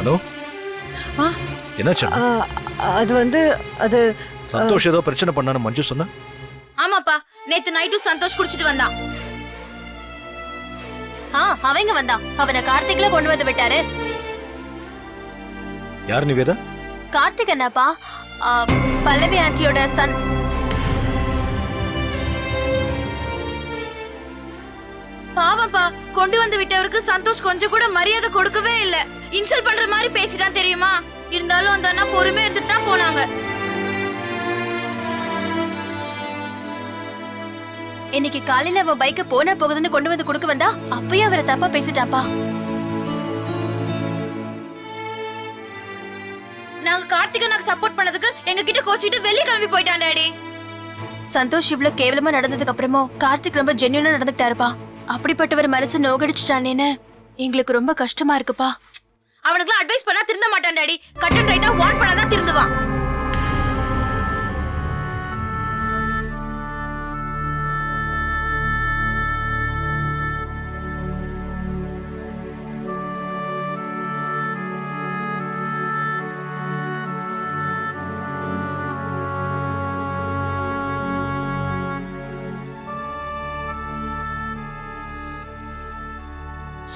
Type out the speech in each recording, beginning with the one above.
Hello? ஆ? என்னாச்சு? அது வந்து அது சந்தோஷ் ஏதோ பிரச்சனை பண்ணான்னு மஞ்சு சொன்ன? ஆமாப்பா நேத்து நைட்டும் சந்தோஷ் குடிச்சிட்டு வந்தான் ஆ அவங்க வந்தான். அவனை கார்த்திக்ல கொண்டு வந்து விட்டாரு. யார் நிவேதா? கார்த்திக் என்னப்பா பல்லவி ஆண்டியோட சன் பாவம்ப்பா கொண்டு வந்து விட்டவருக்கு சந்தோஷ் கொஞ்சம் கூட மரியாதை கொடுக்கவே இல்ல. இன்சல்ட் பண்ற மாதிரி பேசிட்டான் தெரியுமா? இருந்தாலும் அந்த அண்ணா பொறுமையா இருந்துட்டு தான் போனாங்க. இன்னைக்கு காலையில அவ பைக்க போன போகுதுன்னு கொண்டு வந்து கொடுக்க வந்தா அப்பயே அவரை தப்பா பேசிட்டாப்பா. நாங்க கார்த்திகை நாங்க சப்போர்ட் பண்ணதுக்கு எங்க கிட்ட கோச்சிட்டு வெளிய கிளம்பி போயிட்டான் டாடி. சந்தோஷ் இவ்ளோ கேவலமா நடந்ததுக்கு அப்புறமும் கார்த்திக் ரொம்ப ஜென்யூனா நடந்துக்கிட்டாருப்பா. அப்படிப்பட்டவர் மனசு நோகடிச்சிட்டானேன்னு எங்களுக்கு ரொம்ப கஷ்டமா இருக்குப்பா. அவனுக்குலாம் அட்வைஸ் பண்ணா திருந்த மாட்டான் டாடி. கட் அண்ட் ரைட்டா வார்ன் பண்ணாதான் திருந்துவான்.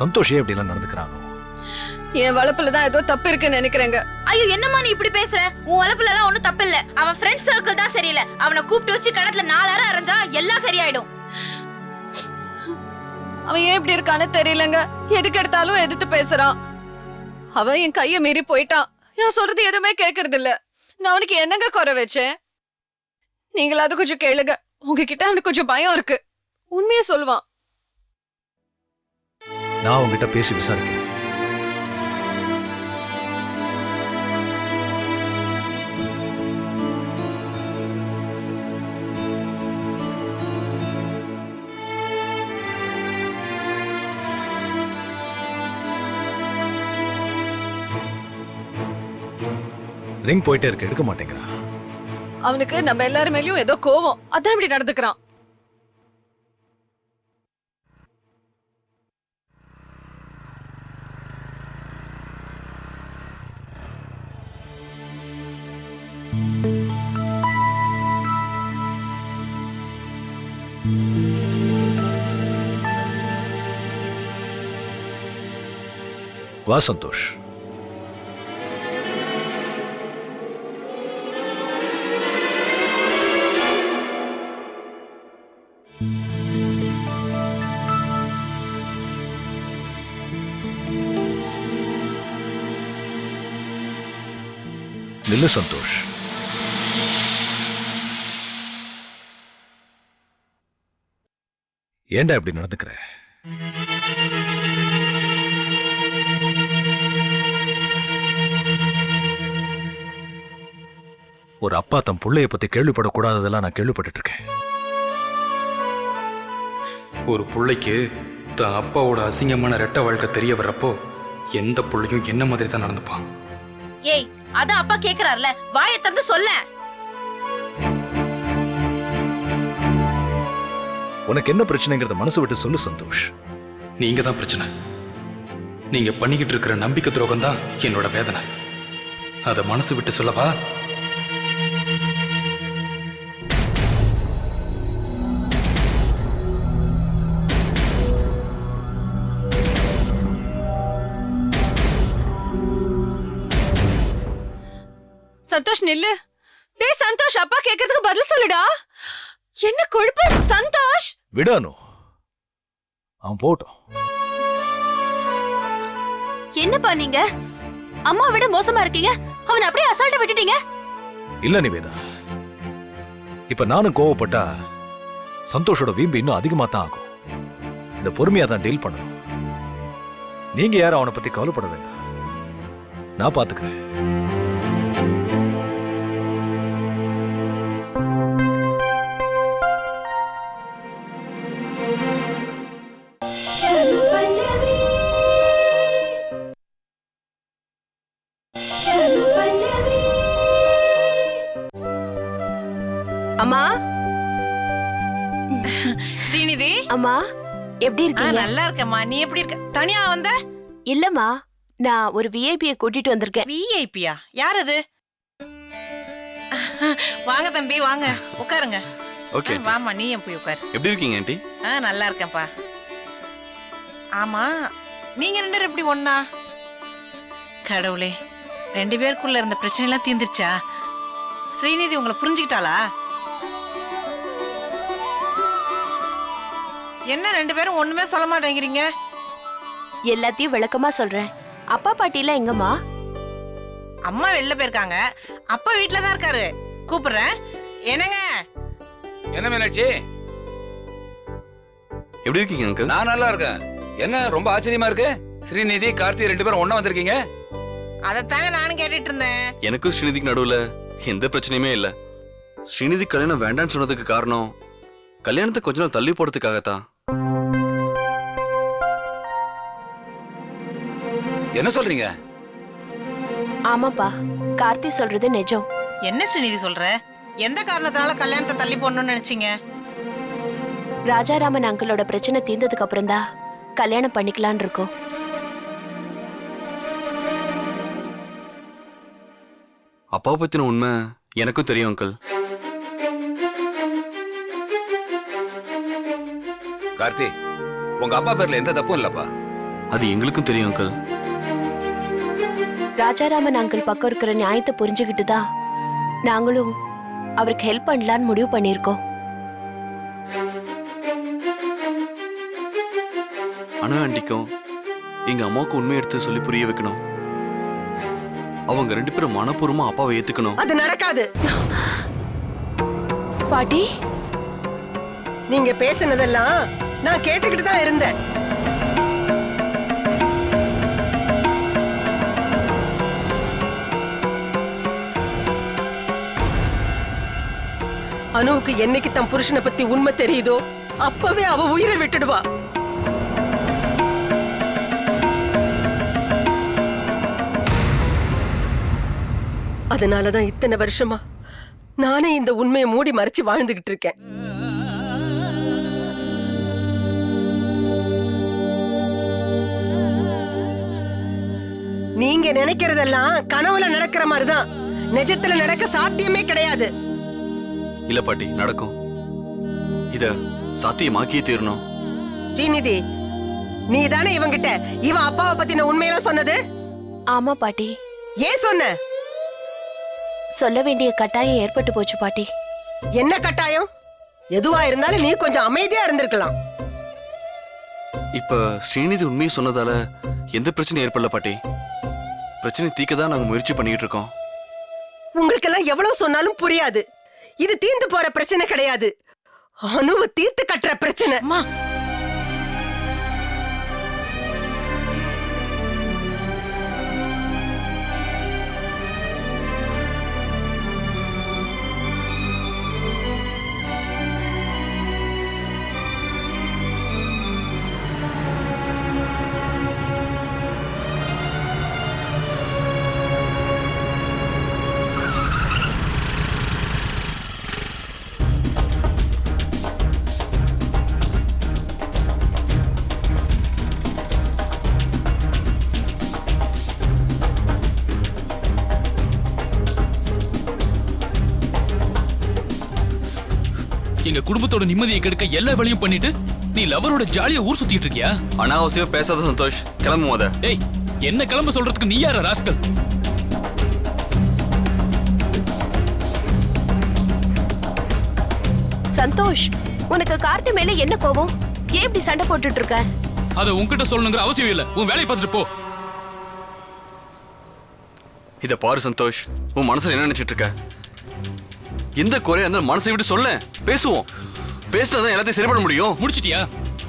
சந்தோஷே ஏன் எல்லாம் நடந்துக்கிறானோ? என் வளப்புல தான் ஏதோ தப்பு இருக்குன்னு நினைக்கிறேங்க. ஐயோ என்னம்மா நீ இப்படி பேசுற? உன் வளப்புல எல்லாம் ஒண்ணும் தப்பு இல்ல அவன் ஃப்ரெண்ட் சர்க்கிள் தான் சரியில்லை. அவனை கூப்பிட்டு வச்சு கணத்துல நாலாயிரம் அரைஞ்சா எல்லாம் சரியாயிடும். அவன் ஏன் இப்படி இருக்கான்னு தெரியலங்க. எதுக்கு எடுத்தாலும் எதிர்த்து பேசுறான். அவன் என் கைய மீறி போயிட்டான். நான் சொல்றது எதுவுமே கேக்குறது இல்ல நான் அவனுக்கு என்னங்க குறை வச்சேன்? நீங்களாவது கொஞ்சம் கேளுங்க. உங்ககிட்ட அவனுக்கு கொஞ்சம் பயம் இருக்கு. உண்மையை சொல்லுவான். நான் உங்ககிட்ட பேசி விசாரிக்கிறேன். ரிங் போயிட்டே இருக்கு எடுக்க மாட்டேங்கிறான். அவனுக்கு நம்ம எல்லாரும் மேலயும் ஏதோ கோவம். அதான் இப்படி நடந்துக்கிறான். வா சந்தோஷ். நில்லு சந்தோஷ் ஏன்டா இப்படி நடந்துக்கிற? ஒரு அப்பா தன் பிள்ளைய பத்தி கேள்விப்படக்கூடாததெல்லாம் நான் கேள்விப்பட்டுட்டு இருக்கேன் ஒரு புள்ளைக்கு தன் அப்பாவோட அசிங்கமான ரெட்டை வாழ்க்கை தெரிய வர்றப்போ எந்த புள்ளையும் என்ன மாதிரி தான் நடந்துப்பான்? ஏய் அதான் அப்பா கேக்குறாருல வாயை திறந்து சொல்ல. உனக்கு என்ன பிரச்சனைங்கிறத மனசு விட்டு சொல்லு சந்தோஷ். நீங்க தான் பிரச்சனை. நீங்க பண்ணிக்கிட்டு இருக்கிற நம்பிக்கை துரோகம் தான் என்னோட வேதனை. அதை மனசு விட்டு சொல்லவா? நில்லு டேய் சந்தோஷ் அப்பா கேட்கறதுக்கு பதில் சொல்லுடா. என்ன கொழுப்பு? சந்தோஷ்! விடானு. அவன் போகட்டும் என்னப்பா நீங்க? அம்மா விட மோசமா இருக்கீங்க. அவனை அப்படியே அசால்ட்டா விட்டுட்டீங்க. இல்ல நிவேதா. இப்ப நானும் கோவப்பட்டா சந்தோஷோட வீம்பு இன்னும் அதிகமா தான் ஆகும். இந்த பொறுமையா தான் டீல் பண்ணணும். நீங்க யாரும் அவனை பத்தி கவலைப்பட வேண்டாம். நான் பாத்துக்கிறேன். அம்மா எப்படி ஆ இருக்கீங்க? நல்லா இருக்கேம்மா. நீ எப்படி இருக்க? தனியா வந்த? இல்லம்மா நான் ஒரு விஐபியை கூட்டிட்டு வந்திருக்கேன். விஐபியா யார் அது வாங்க தம்பி வாங்க. உட்காருங்க. ஓகே ஆ, வாம்மா நீ போய் உட்காரு. எப்படி இருக்கீங்க ஆண்டி? ஆ நல்லா இருக்கேன்ப்பா. ஆமா நீங்க ரெண்டு பேரும் எப்படி ஒண்ணா? கடவுளே ரெண்டு பேருக்குள்ள இருந்த பிரச்சனை எல்லாம் தீர்ந்துருச்சா? ஸ்ரீநிதி உங்களை புரிஞ்சுக்கிட்டாளா? என்ன ரெண்டு பேரும் ஒண்ணுமே சொல்ல மாட்டேங்கிறீங்க? எல்லாத்தையும் விளக்கமா சொல்றேன். அப்பா பாட்டி எல்லாம் எங்கம்மா? அம்மா வெளில போயிருக்காங்க. அப்பா வீட்ல தான் இருக்காரு. கூப்பிடுறேன். என்னங்க? என்ன மீனாட்சி? எப்படி இருக்கீங்க அங்கிள் நான் நல்லா இருக்கேன். என்ன ரொம்ப ஆச்சரியமா இருக்கு? ஸ்ரீநிதி கார்த்தி ரெண்டு பேரும் ஒண்ணா வந்திருக்கீங்க? அதைத்தாங்க நானும் கேட்டுட்டு இருந்தேன் எனக்கும் ஸ்ரீநிதிக்கு நடுவுல எந்த பிரச்சனையுமே இல்ல. ஸ்ரீநிதி கல்யாணம் வேண்டாம்னு சொன்னதுக்கு காரணம் கல்யாணத்தை கொஞ்ச நாள் தள்ளி போறதுக்காகத்தான். என்ன சொல்றீங்க? ஆமாப்பா கார்த்தி சொல்றது நிஜம். என்ன ஸ்ரீநிதி சொல்ற? எந்த காரணத்தினால கல்யாணத்தை தள்ளி போடணும்னு நினைச்சீங்க? ராஜாராமன் அங்கிளோட பிரச்சனை தீர்ந்ததுக்கு அப்புறம் தான் கல்யாணம் பண்ணிக்கலாம்னு இருக்கோம். அப்பாவை பத்தின உண்மை எனக்கும் தெரியும் அங்கிள். கார்த்தி உங்க அப்பா பேர்ல எந்த தப்பும் இல்லப்பா. அது எங்களுக்கும் தெரியும் அங்கிள். ராஜாராமன் அங்கிள் பக்கம் இருக்கிற நியாயத்தை புரிஞ்சுக்கிட்டு தான் நாங்களும் அவருக்கு ஹெல்ப் பண்ணலான்னு முடிவு பண்ணியிருக்கோம். அனு ஆண்டிக்கும் எங்க அம்மாவுக்கு உண்மை எடுத்து சொல்லி புரிய வைக்கணும். அவங்க ரெண்டு பேரும் மனப்பூர்வமா அப்பாவை ஏத்துக்கணும். அது நடக்காது. பாட்டி? நீங்க பேசினதெல்லாம் நான் கேட்டுக்கிட்டு தான் இருந்தேன். அனுவுக்கு என்னைக்கு தன் புருஷனை பத்தி உண்மை தெரியுதோ அப்பவே அவ உயிரை விட்டுடுவா. அதனாலதான் இத்தனை வருஷமா நானே இந்த உண்மையை மூடி மறைச்சு வாழ்ந்துகிட்டு இருக்கேன். நீங்க நினைக்கிறதெல்லாம் கனவுல நடக்கிற மாதிரிதான். நிஜத்துல நடக்க சாத்தியமே கிடையாது. இல்ல பாட்டி நடக்கும். இத சாத்தியமாக்கியே தீரணும். ஸ்ரீநிதி நீ தானே இவங்கிட்ட? இவன் அப்பாவை பத்தின உண்மையெல்லாம் சொன்னது? ஆமா பாட்டி. ஏன் சொன்ன? சொல்ல வேண்டிய கட்டாயம் ஏற்பட்டு போச்சு பாட்டி. என்ன கட்டாயம்? எதுவா இருந்தாலும் நீ கொஞ்சம் அமைதியா இருந்திருக்கலாம். இப்ப ஸ்ரீநிதி உண்மையை சொன்னதால எந்த பிரச்சனையும் ஏற்படல பாட்டி. பிரச்சனை தீக்க தான் நாங்க முயற்சி பண்ணிட்டு இருக்கோம். உங்களுக்கெல்லாம் எவ்வளவு சொன்னாலும் புரியாது. இது தீந்து போற பிரச்சனை கிடையாது. அணுவை தீர்த்து கட்டுற பிரச்சனை. குடும்பத்தோட நிம்மதியை கெடுக்க எல்லா வேலையும் பண்ணிட்டு நீ லவரோட ஜாலியா ஊர் சுத்திட்டு இருக்கியா? அனாவசியம் பேசாத சந்தோஷ். கிளம்பு முத. ஏய் என்ன கிளம்ப சொல்றதுக்கு நீ யார ராஸ்கல்? சந்தோஷ் உனக்கு கார்த்தி மேல என்ன கோவம் ஏன் இப்படி சண்டை போட்டுட்டு இருக்க? அத உன்கிட்ட சொல்லணுங்கிற அவசியம் இல்ல. உன் வேலையை பார்த்துட்டு போ. இத பாரு சந்தோஷ். உன் மனசுல என்ன நினைச்சிட்டு இருக்க? எந்த குறையா இருந்தாலும் மனசை விட்டு சொல்ல. பேசுவோம். பேசினா தான் எல்லாத்தையும் சரி பண்ண முடியும். முடிச்சிட்டியா?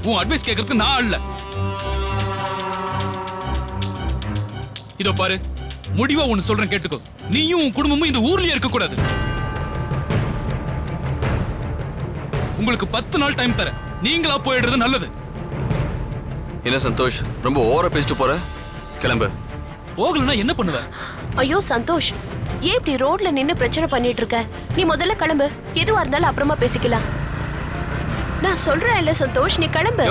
உன் அட்வைஸ் கேட்கறதுக்கு நான் இல்ல இதோ பாரு. முடிவா ஒன்னு சொல்றேன் கேட்டுக்கோ. நீயும் உன் குடும்பமும் இந்த ஊர்லயே இருக்க கூடாது உங்களுக்கு பத்து நாள் டைம் தரேன். நீங்களா போயிடுறது நல்லது. என்ன சந்தோஷ்? ரொம்ப ஓவரா பேசிட்டு போற? கிளம்பு. போகலன்னா என்ன பண்ணுவ? ஐயோ சந்தோஷ். ஏன் இப்படி ரோட்ல நின்னு பிரச்சனை பண்ணிட்டு இருக்க நீ முதல்ல கிளம்பு. எதுவா இருந்தாலும் அப்புறமா பேசிக்கலாம். நான் சொல்றேன் இல்ல சந்தோஷ் நீ கிளம்பு.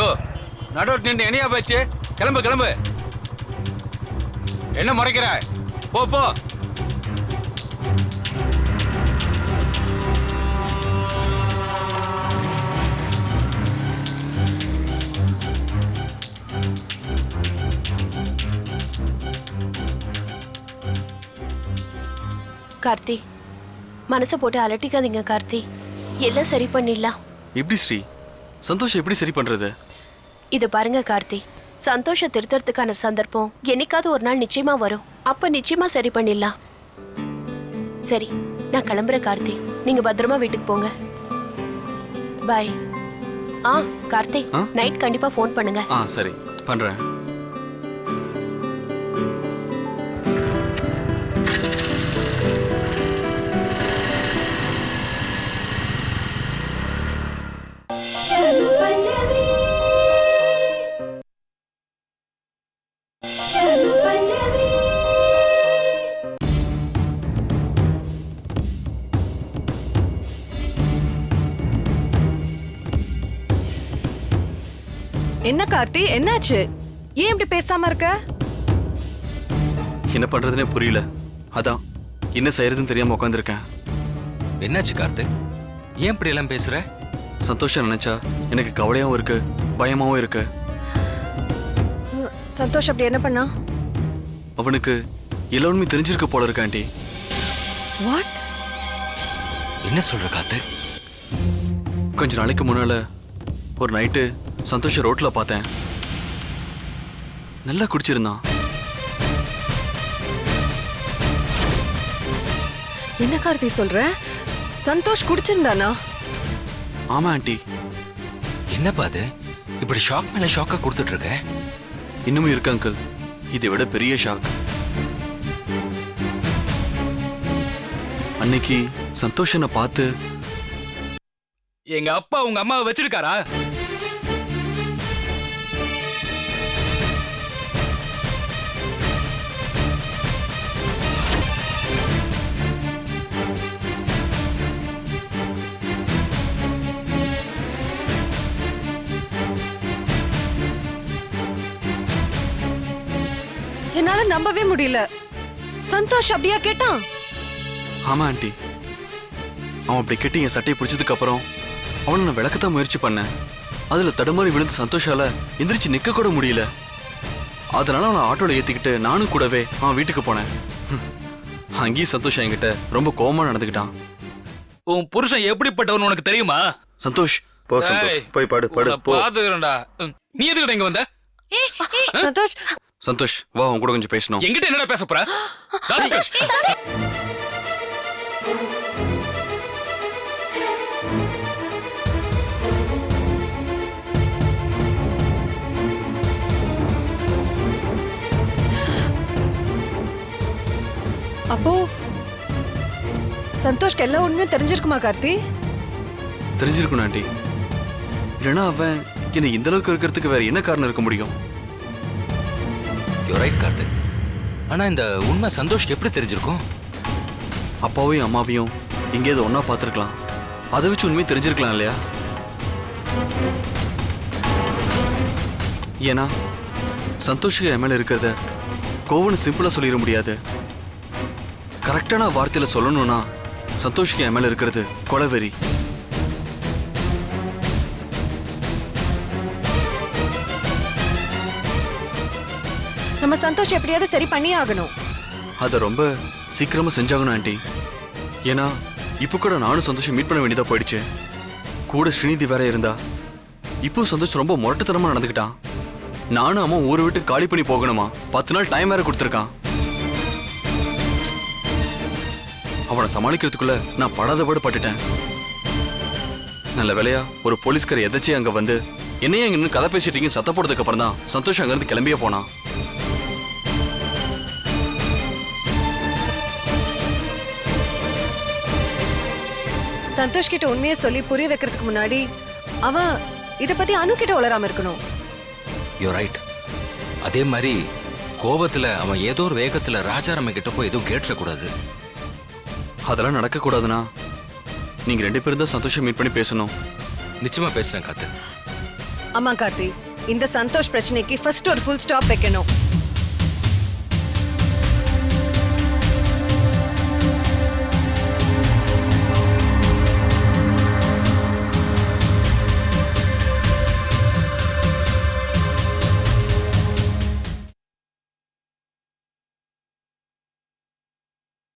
நடுவர் நின்று என்னையா போச்சு? கிளம்பு கிளம்பு. என்ன முறைக்கிற? போ போ. கார்த்தி. மனசை போட்டு அலட்டிக்காதீங்க கார்த்தி. எல்லாம் சரி பண்ணிடலாம். எப்படி ஸ்ரீ? சந்தோஷம் எப்படி சரி பண்றது? இது பாருங்க கார்த்தி. சந்தோஷ திருத்தறதுக்கான சந்தர்ப்பம் என்னைக்காவது ஒரு நாள் நிச்சயமா வரும். அப்ப நிச்சயமா சரி பண்ணிடலாம். சரி நான் கிளம்புறேன் கார்த்தி. நீங்க பத்திரமா வீட்டுக்கு போங்க. பாய் ஆ கார்த்தி? நைட் கண்டிப்பா ஃபோன் பண்ணுங்க. ஆ சரி. பண்றேன். என்ன கார்த்தி என்னாச்சு? ஏன் இப்படி பேசாம இருக்க? என்ன பண்றதுனே புரியல. அதான் என்ன செய்யறதுன்னு தெரியாம உட்காந்துருக்கேன் என்னாச்சு கார்த்திக் ஏன் இப்படி எல்லாம் பேசுற? சந்தோஷம் நினைச்சா எனக்கு கவலையாவும் இருக்கு பயமாவும் இருக்கு. சந்தோஷ் அப்படி என்ன பண்ணா? அவனுக்கு எல்லாருமே தெரிஞ்சிருக்க போல இருக்கு ஆண்டி. வாட் என்ன சொல்ற கார்த்திக் கொஞ்ச நாளைக்கு முன்னால ஒரு நைட்டு சந்தோஷ ரோட்ல பார்த்தேன். நல்லா குடிச்சிருந்தான். என்ன கார்த்தி சொல்ற? சந்தோஷ் குடிச்சிருந்தானா? ஆமா ஆண்டி. என்னப்பா அது? இப்படி ஷாக் மேல ஷாக்கா கொடுத்துட்டு இருக்க இன்னமும் இருக்கு அங்கிள் இதை விட பெரிய ஷாக் அன்னைக்கு சந்தோஷனை பார்த்து எங்க அப்பா உங்க அம்மாவை வச்சிருக்காரா? என்னால நம்பவே முடியல. சந்தோஷ் அப்படியா கேட்டான்? ஆமா ஆண்டி. அவன் அப்படி கெட்டி என் சட்டையை பிடிச்சதுக்கு அப்புறம் அவனை நான் விளக்கத்தான் முயற்சி பண்ணேன். அதுல தடுமாறி விழுந்த சந்தோஷால எந்திரிச்சு நிக்க கூட முடியல. அதனால அவனை ஆட்டோல ஏத்திக்கிட்டு நானும் கூடவே அவன் வீட்டுக்கு போனேன். அங்கேயும் சந்தோஷம் என்கிட்ட ரொம்ப கோவமா நடந்துக்கிட்டான். உன் புருஷன் எப்படிப்பட்டவன் உனக்கு தெரியுமா? சந்தோஷ் போ சந்தோஷ். போய் படு படு பாத்துக்கிறேன்டா. நீ எதுக்கிட்ட இங்க வந்த? சந்தோஷ். சந்தோஷ் வா உன் கூட கொஞ்சம் பேசணும். என்கிட்ட என்னடா பேச போற? ராஸ்கல். அப்போ சந்தோஷ்க்கு எல்லா உண்மையும் தெரிஞ்சிருக்குமா கார்த்தி? தெரிஞ்சிருக்கணும் ஆண்டி. இல்லைன்னா அவன் என்னை இந்த அளவுக்கு இருக்கிறதுக்கு வேற என்ன காரணம் இருக்க முடியும்? யூ ரைட் கார்த்திக் ஆனால் இந்த உண்மை சந்தோஷ் எப்படி தெரிஞ்சிருக்கும்? அப்பாவையும் அம்மாவையும் எங்கேயாவது ஒன்றா பார்த்துருக்கலாம். அதை வச்சு உண்மையை தெரிஞ்சிருக்கலாம் இல்லையா? ஏன்னா சந்தோஷுக்கு என் மேல இருக்கிறத கோவன்னு சிம்பிளாக சொல்லிட முடியாது. கரெக்டான வார்த்தையில் சொல்லணும்னா சந்தோஷுக்கு என் மேல இருக்கிறது கொலவெறி. நம்ம சந்தோஷ் எப்படியாவது சரி பண்ணியாகணும். அதை ரொம்ப சீக்கிரமா செஞ்சாகணும் ஆண்டி. ஏன்னா இப்போ கூட நானும் சந்தோஷம் மீட் பண்ண வேண்டியதா போயிடுச்சு. கூட ஸ்ரீநிதி வேற இருந்தா இப்போ சந்தோஷ் ரொம்ப முரட்டுத்தனமா நடந்துக்கிட்டான். நானும் அம்மா ஊரை விட்டு காலி பண்ணி போகணுமா? பத்து நாள் டைம் வேற கொடுத்துருக்கான். அவனை சமாளிக்கிறதுக்குள்ள நான் படாத பாடு பட்டுட்டேன். நல்ல வேலையா ஒரு போலீஸ்கார் எதாச்சும் அங்க வந்து என்னையே அங்க நின்று கதை பேசிட்டீங்கன்னு சத்த அப்புறம் தான் சந்தோஷம் அங்கிருந்து கிளம்பியே போனான். சந்தோஷ் கிட்ட உண்மையை சொல்லி புரிய வைக்கிறதுக்கு முன்னாடி அவன் இத பத்தி அனு கிட்ட உளராம இருக்கணும். யூ ரைட் அதே மாதிரி கோபத்துல அவன் ஏதோ ஒரு வேகத்துல ராஜாராம கிட்ட போய் எதுவும் கேட்டுறக்கூடாது. அதெல்லாம் நடக்கக்கூடாதுண்ணா. நீங்க ரெண்டு பேரும் தான் சந்தோஷம் மீட் பண்ணி பேசணும். நிச்சயமா பேசுறேன் காத்து ஆமா கார்த்தி. இந்த சந்தோஷ் பிரச்சனைக்கு ஃபர்ஸ்ட் ஒரு ஃபுல் ஸ்டாப் வைக்கணும்.